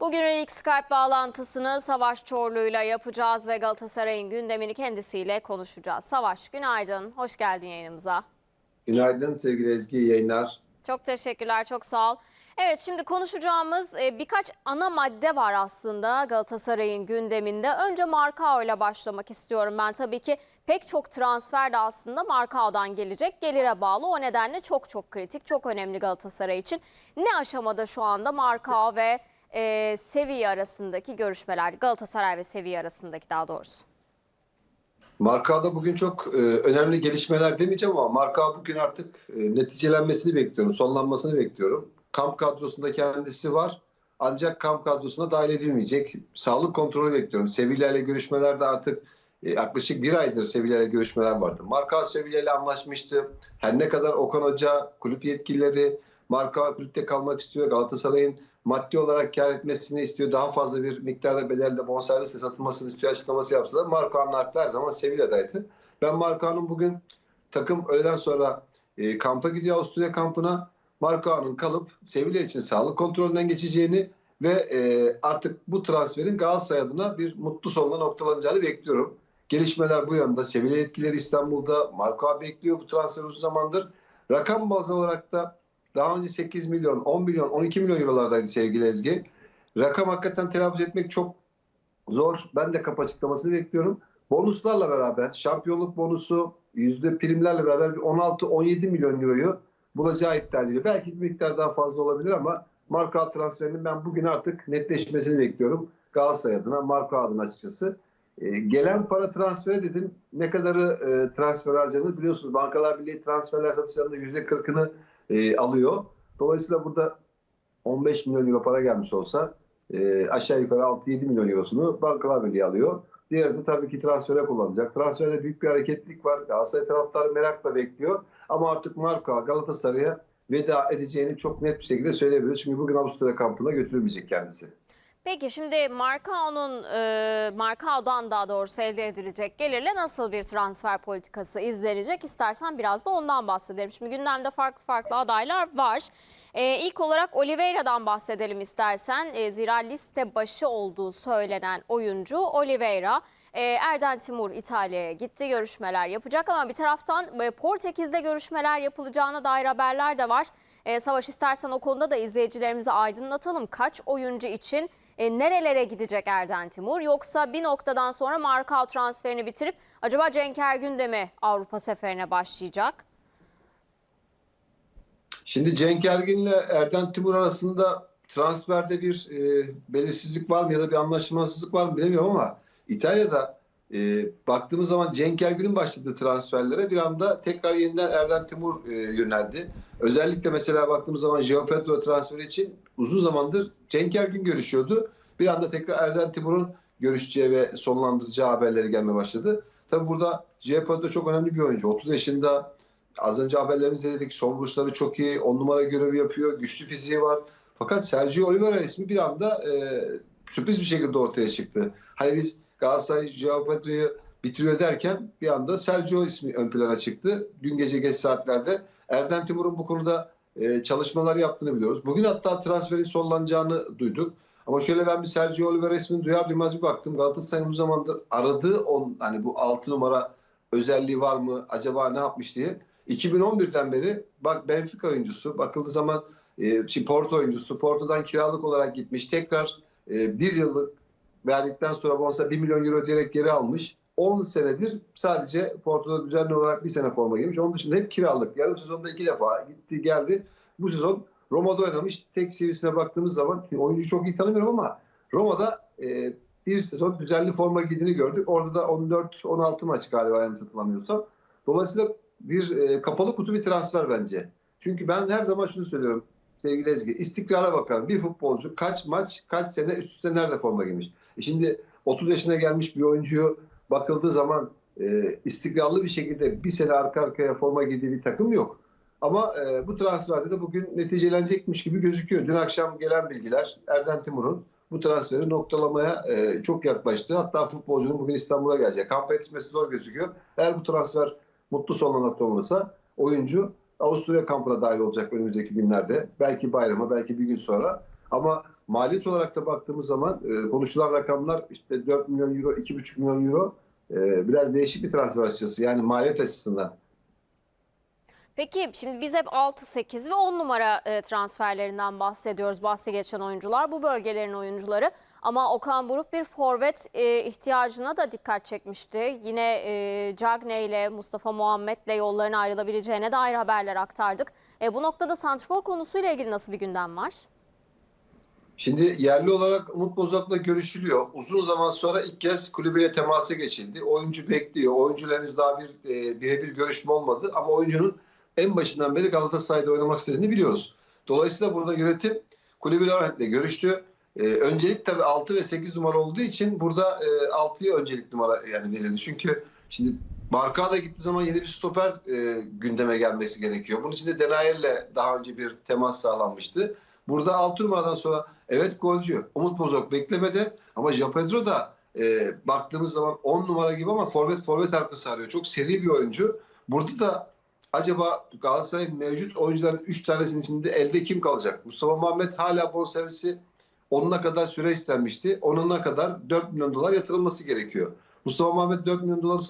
Bugün ilk Skype bağlantısını Savaş Çorlu'yla yapacağız ve Galatasaray'ın gündemini kendisiyle konuşacağız. Savaş günaydın, hoş geldin yayınımıza. Günaydın sevgili Ezgi yayınlar. Çok teşekkürler, çok sağ ol. Evet şimdi konuşacağımız e, birkaç ana madde var aslında Galatasaray'ın gündeminde. Önce Markao ile başlamak istiyorum ben. Tabii ki pek çok transfer de aslında Markao'dan gelecek. Gelire bağlı o nedenle çok çok kritik, çok önemli Galatasaray için. Ne aşamada şu anda Markao ve e, Sevilla arasındaki görüşmeler? Galatasaray ve Sevilla arasındaki daha doğrusu. Markao'da bugün çok e, önemli gelişmeler demeyeceğim ama Markao bugün artık e, neticelenmesini bekliyorum, sonlanmasını bekliyorum. Kamp kadrosunda kendisi var ancak kamp kadrosuna dahil edilmeyecek. Sağlık kontrolü bekliyorum. Sevilla ile görüşmelerde artık e, yaklaşık bir aydır Sevilla ile görüşmeler vardı. Markao Sevilla ile anlaşmıştı. Her ne kadar Okan Hoca, kulüp yetkilileri Markao kulüpte kalmak istiyor. Galatasaray'ın maddi olarak kar etmesini istiyor. Daha fazla bir miktarda bedelde bonservisle satılmasını istiyor açıklaması yapsalar. Marco'nun aklı her zaman Sevilla'daydı. Ben Marco'nun bugün takım öğleden sonra e, kampa gidiyor Avusturya kampına. Marco'nun kalıp Sevilla için sağlık kontrolünden geçeceğini ve e, artık bu transferin Galatasaray adına bir mutlu sonla noktalanacağını bekliyorum. Gelişmeler bu yönde. Sevilla etkileri İstanbul'da. Marco bekliyor bu transfer uzun zamandır. Rakam bazı olarak da daha önce 8 milyon, 10 milyon, 12 milyon eurolardaydı sevgili Ezgi. Rakam hakikaten telaffuz etmek çok zor. Ben de kapı açıklamasını bekliyorum. Bonuslarla beraber, şampiyonluk bonusu, yüzde primlerle beraber bir 16-17 milyon euroyu bulacağı iddia ediliyor. Belki bir miktar daha fazla olabilir ama Marka transferinin ben bugün artık netleşmesini bekliyorum. Galatasaray adına, Marka adına açıkçası. E, gelen para transferi dedim. Ne kadarı e, transfer harcanır biliyorsunuz. Bankalar Birliği transferler satışlarında %40'ını e, alıyor. Dolayısıyla burada 15 milyon euro para gelmiş olsa e, aşağı yukarı 6-7 milyon eurosunu Bankalar Birliği alıyor. Diğeri de tabii ki transfere kullanacak. Transferde büyük bir hareketlilik var. Galatasaray taraftarı merakla bekliyor. Ama artık Marka Galatasaray'a veda edeceğini çok net bir şekilde söyleyebiliriz. Çünkü bugün Avusturya kampına götürülmeyecek kendisi. Peki şimdi Marcao'nun e, Marcao'dan daha doğrusu elde edilecek gelirle nasıl bir transfer politikası izlenecek istersen biraz da ondan bahsedelim. Şimdi gündemde farklı farklı adaylar var. E, ilk olarak Oliveira'dan bahsedelim istersen. E, zira liste başı olduğu söylenen oyuncu Oliveira. E, Erden Timur İtalya'ya gitti görüşmeler yapacak ama bir taraftan e, Portekiz'de görüşmeler yapılacağına dair haberler de var. E, Savaş istersen o konuda da izleyicilerimizi aydınlatalım. Kaç oyuncu için e, nerelere gidecek Erden Timur? Yoksa bir noktadan sonra Markao transferini bitirip acaba Cenk Ergün de mi Avrupa seferine başlayacak? Şimdi Cenk Ergin ile Erden Timur arasında transferde bir e, belirsizlik var mı ya da bir anlaşmazlık var mı bilemiyorum ama İtalya'da e, baktığımız zaman Cenk Ergün'ün başladığı transferlere bir anda tekrar yeniden Erden Timur e, yöneldi. Özellikle mesela baktığımız zaman Joao Pedro transferi için uzun zamandır Cenk Ergün görüşüyordu. Bir anda tekrar Erden Timur'un görüşeceği ve sonlandıracağı haberleri gelmeye başladı. Tabi burada Joao Pedro çok önemli bir oyuncu. 30 yaşında az önce haberlerimizde dedik son vuruşları çok iyi. 10 numara görevi yapıyor. Güçlü fiziği var. Fakat Sergio Oliveira ismi bir anda e, sürpriz bir şekilde ortaya çıktı. Hani biz Galatasaray Joao Pedro'yu bitiriyor derken bir anda Sergio ismi ön plana çıktı. Dün gece geç saatlerde Erden Timur'un bu konuda e, çalışmalar yaptığını biliyoruz. Bugün hatta transferin sonlanacağını duyduk. Ama şöyle ben bir Sergio Oliveira ismini duyar duymaz bir baktım. Galatasaray'ın bu zamandır aradığı on, hani bu 6 numara özelliği var mı? Acaba ne yapmış diye. 2011'den beri bak Benfica oyuncusu bakıldığı zaman e, Porto oyuncusu Porto'dan kiralık olarak gitmiş. Tekrar e, bir yıllık verdikten sonra bonsa 1 milyon euro ödeyerek geri almış. 10 senedir sadece Porto'da düzenli olarak bir sene forma giymiş. Onun dışında hep kiralık. Yarım sezonda iki defa gitti geldi. Bu sezon Roma'da oynamış. Tek seviyesine baktığımız zaman oyuncu çok iyi tanımıyorum ama Roma'da e, bir sezon düzenli forma giydiğini gördük. Orada da 14-16 maç galiba yanlış hatırlamıyorsam. Dolayısıyla bir e, kapalı kutu bir transfer bence. Çünkü ben her zaman şunu söylüyorum sevgili Ezgi. istikrara bakarım. Bir futbolcu kaç maç, kaç sene üst üste nerede forma giymiş. E şimdi 30 yaşına gelmiş bir oyuncuyu bakıldığı zaman e, istikrarlı bir şekilde bir sene arka arkaya forma giydiği bir takım yok. Ama e, bu transferde de bugün neticelenecekmiş gibi gözüküyor. Dün akşam gelen bilgiler Erden Timur'un bu transferi noktalamaya e, çok yaklaştı. Hatta futbolcunun bugün İstanbul'a gelecek. Kampa yetişmesi zor gözüküyor. Eğer bu transfer mutlu sonla noktalanırsa oyuncu Avusturya kampına dahil olacak önümüzdeki günlerde. Belki bayrama, belki bir gün sonra. Ama maliyet olarak da baktığımız zaman e, konuşulan rakamlar işte 4 milyon euro, 2,5 milyon euro e, biraz değişik bir transfer açıkçası. Yani maliyet açısından. Peki şimdi biz hep 6, 8 ve 10 numara e, transferlerinden bahsediyoruz. Bahsi geçen oyuncular bu bölgelerin oyuncuları. Ama Okan Buruk bir forvet e, ihtiyacına da dikkat çekmişti. Yine e, Cagne ile Mustafa Muhammed'le yolların ayrılabileceğine dair haberler aktardık. E, bu noktada santrfor konusuyla ilgili nasıl bir gündem var? Şimdi yerli olarak Umut Bozok'la görüşülüyor. Uzun zaman sonra ilk kez kulübeyle temasa geçildi. Oyuncu bekliyor. Oyuncu henüz daha bir e, birebir görüşme olmadı. Ama oyuncunun en başından beri Galatasaray'da oynamak istediğini biliyoruz. Dolayısıyla burada yönetim kulübü Laurent'le görüştü. E, öncelik tabii 6 ve 8 numara olduğu için burada e, 6'ya öncelik numara yani verildi. Çünkü şimdi Marka da gittiği zaman yeni bir stoper e, gündeme gelmesi gerekiyor. Bunun için de Denayer'le daha önce bir temas sağlanmıştı. Burada 6 numaradan sonra evet golcü Umut Bozok beklemedi ama João Pedro da e, baktığımız zaman 10 numara gibi ama forvet forvet arkası arıyor. Çok seri bir oyuncu. Burada da acaba Galatasaray'ın mevcut oyuncuların 3 tanesinin içinde elde kim kalacak? Mustafa Muhammed hala bonservisi onuna kadar süre istenmişti. Onuna kadar 4 milyon dolar yatırılması gerekiyor. Mustafa Muhammed 4 milyon dolar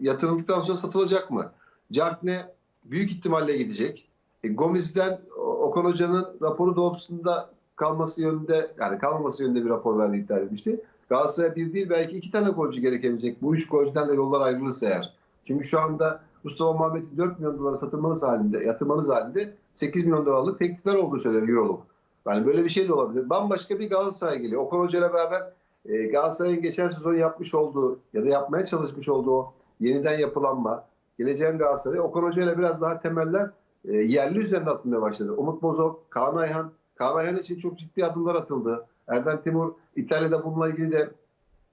yatırıldıktan sonra satılacak mı? Cagne büyük ihtimalle gidecek. E, Gomez'den Okan Hoca'nın raporu doğrultusunda kalması yönünde yani kalmaması yönünde bir rapor verdiği iddia edilmişti. Galatasaray'a bir değil belki iki tane golcü gerekebilecek. Bu üç golcüden de yollar ayrılırsa eğer. Çünkü şu anda Mustafa Muhammed'i 4 milyon dolara satılmanız halinde, yatırmanız halinde 8 milyon dolarlık teklifler olduğu söyleniyor Euroluk. Yani böyle bir şey de olabilir. Bambaşka bir Galatasaray geliyor. Okan Hoca ile beraber e, Galatasaray'ın geçen sezon yapmış olduğu ya da yapmaya çalışmış olduğu yeniden yapılanma, geleceğin Galatasaray Okan Hoca ile biraz daha temeller e, yerli üzerine atılmaya başladı. Umut Bozok, Kaan Ayhan, Kaan Ayhan için çok ciddi adımlar atıldı. Erdem Timur İtalya'da bununla ilgili de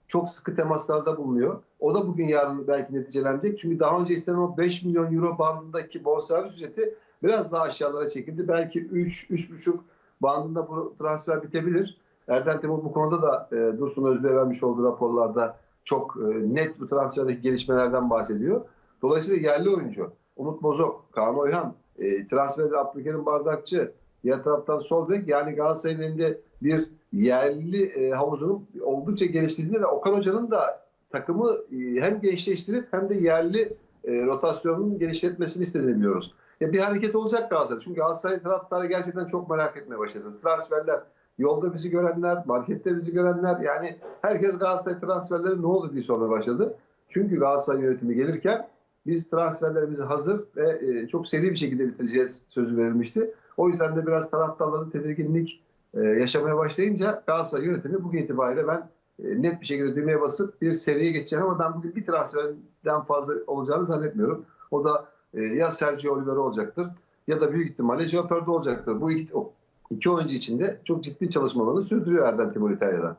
çok sıkı temaslarda bulunuyor. O da bugün yarın belki neticelenecek. Çünkü daha önce istenen o 5 milyon euro bandındaki bonservis ücreti biraz daha aşağılara çekildi. Belki 3 3,5 bandında bu transfer bitebilir. Erdem Timur bu konuda da e, Dursun Özbey'e vermiş olduğu raporlarda çok e, net bu transferdeki gelişmelerden bahsediyor. Dolayısıyla yerli oyuncu Umut Bozok, Kaan Oyhan, e, transferde Abdülkerim Bardakçı, diğer taraftan sol bek yani Galatasaray'ın elinde bir yerli e, havuzunun oldukça geliştirdiğini ve Okan Hoca'nın da takımı e, hem gençleştirip hem de yerli e, rotasyonunun genişletmesini istediğini biliyoruz. Ya bir hareket olacak Galatasaray'da. Çünkü Galatasaray taraftarı gerçekten çok merak etmeye başladı. Transferler, yolda bizi görenler, markette bizi görenler yani herkes Galatasaray transferleri ne oldu diye sormaya başladı. Çünkü Galatasaray yönetimi gelirken biz transferlerimizi hazır ve e, çok seri bir şekilde bitireceğiz sözü verilmişti. O yüzden de biraz taraftarların tedirginlik e, yaşamaya başlayınca Galatasaray yönetimi bugün itibariyle ben e, net bir şekilde düğmeye basıp bir seriye geçeceğim ama ben bugün bir transferden fazla olacağını zannetmiyorum. O da e, ya Sergio Oliveira olacaktır ya da büyük ihtimalle Pedro olacaktır. Bu iki, iki oyuncu için de çok ciddi çalışmalarını sürdürüyor Erdem Timur İtalya'da.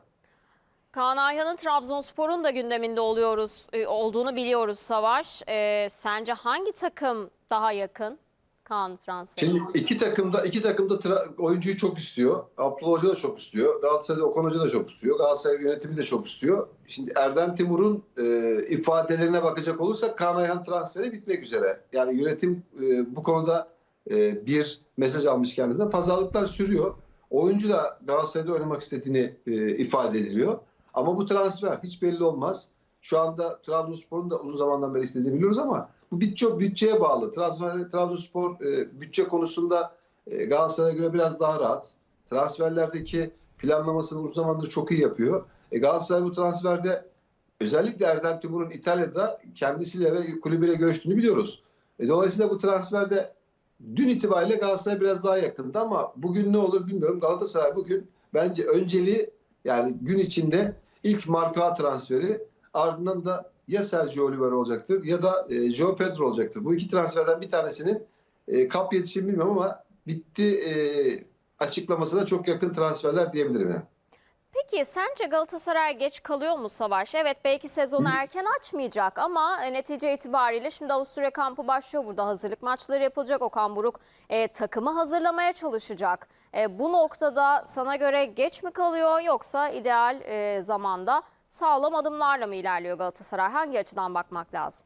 Kaan Ayhan'ın Trabzonspor'un da gündeminde oluyoruz e, olduğunu biliyoruz Savaş. E, sence hangi takım daha yakın Kaan transferi? Şimdi iki takımda iki takımda oyuncuyu çok istiyor. Abdullah Hoca da çok istiyor. Galatasaray'da Okan Hoca da çok istiyor. Galatasaray yönetimi de çok istiyor. Şimdi Erdem Timur'un e, ifadelerine bakacak olursak Kaan Ayhan transferi bitmek üzere. Yani yönetim e, bu konuda e, bir mesaj almış kendisine. Pazarlıklar sürüyor. Oyuncu da Galatasaray'da oynamak istediğini e, ifade ediliyor. Ama bu transfer hiç belli olmaz. Şu anda Trabzonspor'un da uzun zamandan beri istediğini biliyoruz ama bu bütçe bütçeye bağlı. Transfer Trabzonspor e, bütçe konusunda e, Galatasaray'a göre biraz daha rahat. Transferlerdeki planlamasını uzun zamandır çok iyi yapıyor. E, Galatasaray bu transferde özellikle Erdem Timur'un İtalya'da kendisiyle ve kulübüyle görüştüğünü biliyoruz. E, dolayısıyla bu transferde dün itibariyle Galatasaray biraz daha yakındı ama bugün ne olur bilmiyorum. Galatasaray bugün bence önceliği yani gün içinde ilk marka transferi ardından da ya Sergio Oliveira olacaktır ya da e, Joao Pedro olacaktır. Bu iki transferden bir tanesinin e, kap yetişimi bilmiyorum ama bitti e, açıklamasına çok yakın transferler diyebilirim yani. Peki sence Galatasaray geç kalıyor mu Savaş? Evet belki sezonu erken açmayacak ama e, netice itibariyle şimdi Avusturya kampı başlıyor burada hazırlık maçları yapılacak. Okan Buruk e, takımı hazırlamaya çalışacak. E, bu noktada sana göre geç mi kalıyor yoksa ideal e, zamanda sağlam adımlarla mı ilerliyor Galatasaray? Hangi açıdan bakmak lazım?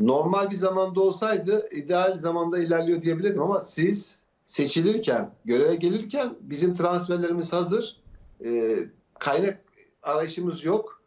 Normal bir zamanda olsaydı ideal zamanda ilerliyor diyebilirdim ama siz seçilirken, göreve gelirken bizim transferlerimiz hazır. E, kaynak arayışımız yok.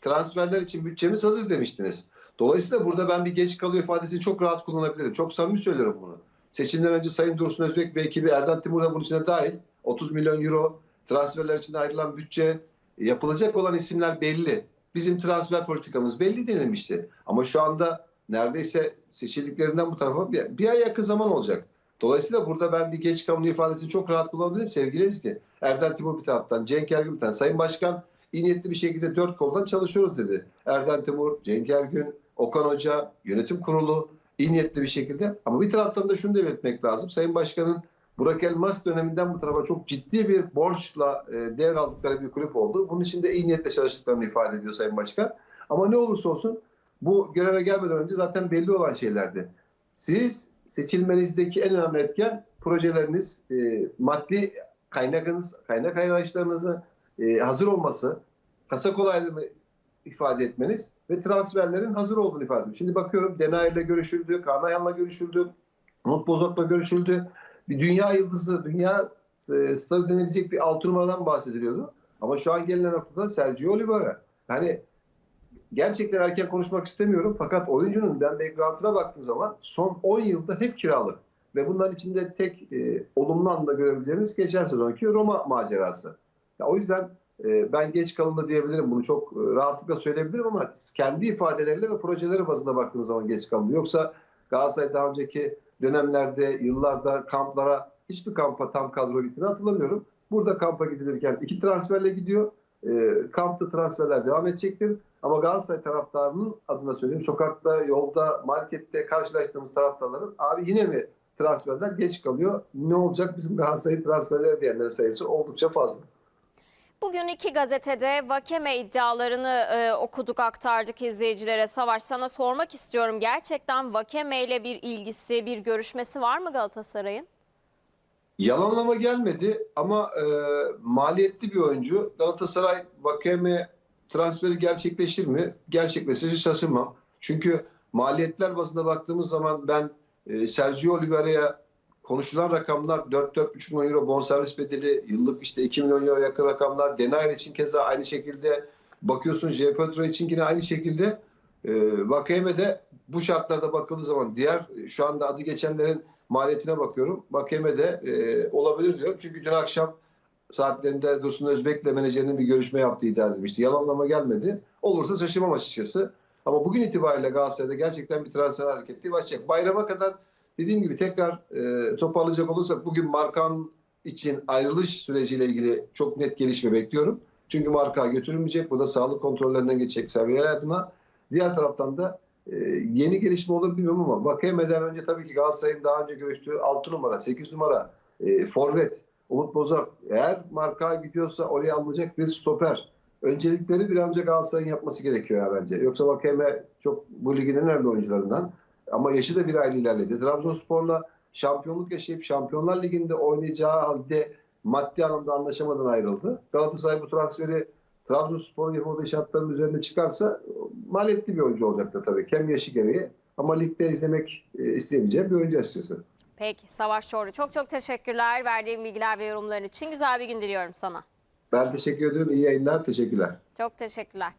Transferler için bütçemiz hazır demiştiniz. Dolayısıyla burada ben bir geç kalıyor ifadesini çok rahat kullanabilirim. Çok samimi söylüyorum bunu. Seçimden önce Sayın Dursun Özbek ve ekibi Erdan Timur da bunun içine dahil. 30 milyon euro transferler için ayrılan bütçe, yapılacak olan isimler belli. Bizim transfer politikamız belli denilmişti. Ama şu anda neredeyse seçildiklerinden bu tarafa bir, bir ay yakın zaman olacak. Dolayısıyla burada ben bir geç kalınıyor ifadesini çok rahat kullanabilirim sevgili Ezgi. Erden Timur bir taraftan, Cenk Ergün bir taraftan. Sayın Başkan iyi niyetli bir şekilde dört koldan çalışıyoruz dedi. Erden Timur, Cenk Ergün, Okan Hoca, yönetim kurulu iyi niyetli bir şekilde. Ama bir taraftan da şunu da belirtmek lazım. Sayın Başkan'ın Burak Elmas döneminden bu tarafa çok ciddi bir borçla e, devraldıkları bir kulüp oldu. Bunun için de iyi niyetle çalıştıklarını ifade ediyor Sayın Başkan. Ama ne olursa olsun bu göreve gelmeden önce zaten belli olan şeylerdi. Siz seçilmenizdeki en önemli etken projeleriniz, e, maddi kaynakınız, kaynak arayışlarınızı e, hazır olması, kasa kolaylığını ifade etmeniz ve transferlerin hazır olduğunu ifade ediyor. Şimdi bakıyorum Denayer ile görüşüldü, Kanayan'la görüşüldü, Umut Bozok'la görüşüldü. Bir dünya yıldızı, dünya e, starı denilecek bir altı numaradan bahsediliyordu. Ama şu an gelinen noktada Sergio Oliveira. Yani gerçekten erken konuşmak istemiyorum fakat oyuncunun ben background'una baktığım zaman son 10 yılda hep kiralık. Ve bunların içinde tek e, olumlu anda görebileceğimiz geçen sezonki Roma macerası. Ya, o yüzden e, ben geç kalındı diyebilirim. Bunu çok e, rahatlıkla söyleyebilirim ama kendi ifadeleriyle ve projeleri bazında baktığımız zaman geç kalındı. Yoksa Galatasaray daha önceki dönemlerde, yıllarda kamplara hiçbir kampa tam kadro gittiğini hatırlamıyorum. Burada kampa gidilirken iki transferle gidiyor. E, kampta transferler devam edecektir. Ama Galatasaray taraftarının adına söyleyeyim sokakta, yolda, markette karşılaştığımız taraftarların abi yine mi transferler geç kalıyor? Ne olacak bizim Galatasaray transferleri diyenlerin sayısı oldukça fazla. Bugün iki gazetede Vakeme iddialarını e, okuduk, aktardık izleyicilere. Savaş sana sormak istiyorum. Gerçekten Vakeme ile bir ilgisi, bir görüşmesi var mı Galatasaray'ın? Yalanlama gelmedi ama e, maliyetli bir oyuncu. Galatasaray Vakeme transferi gerçekleşir mi? Gerçekleşirse şaşırmam. Çünkü maliyetler bazında baktığımız zaman ben e, Sergio Oliveira'ya konuşulan rakamlar 4-4,5 milyon euro bonservis bedeli, yıllık işte 2 milyon euro yakın rakamlar. Denayer için keza aynı şekilde. Bakıyorsun J. Petro için yine aynı şekilde. E, Vakeme de bu şartlarda bakıldığı zaman diğer şu anda adı geçenlerin maliyetine bakıyorum. Vakeme de e, olabilir diyorum. Çünkü dün akşam saatlerinde Dursun Özbek'le menajerinin bir görüşme yaptığı iddia edilmişti. Yalanlama gelmedi. Olursa şaşırmam açıkçası. Ama bugün itibariyle Galatasaray'da gerçekten bir transfer hareketliği başlayacak. Bayrama kadar dediğim gibi tekrar e, toparlayacak olursak bugün Markan için ayrılış süreciyle ilgili çok net gelişme bekliyorum. Çünkü marka götürülmeyecek. Bu da sağlık kontrollerinden geçecek seviyeler adına. Diğer taraftan da e, yeni gelişme olur bilmiyorum ama Vakayeme'den önce tabii ki Galatasaray'ın daha önce görüştüğü 6 numara, 8 numara, e, forvet, Umut Bozok. Eğer marka gidiyorsa oraya alınacak bir stoper. Öncelikleri bir önce Galatasaray'ın yapması gerekiyor ya bence. Yoksa Vakayeme çok bu ligin en önemli oyuncularından. Ama yaşı da bir aile ilerledi. Trabzonspor'la şampiyonluk yaşayıp Şampiyonlar Ligi'nde oynayacağı halde maddi anlamda anlaşamadan ayrıldı. Galatasaray bu transferi Trabzonspor'un yapamadığı şartların üzerine çıkarsa maliyetli bir oyuncu olacaktır tabii. Hem yaşı gereği ama ligde izlemek e, isteyemeyeceğim bir oyuncu açıkçası. Peki Savaş Çorlu çok çok teşekkürler verdiğin bilgiler ve yorumların için. Güzel bir gün diliyorum sana. Ben teşekkür ederim. İyi yayınlar. Teşekkürler. Çok teşekkürler.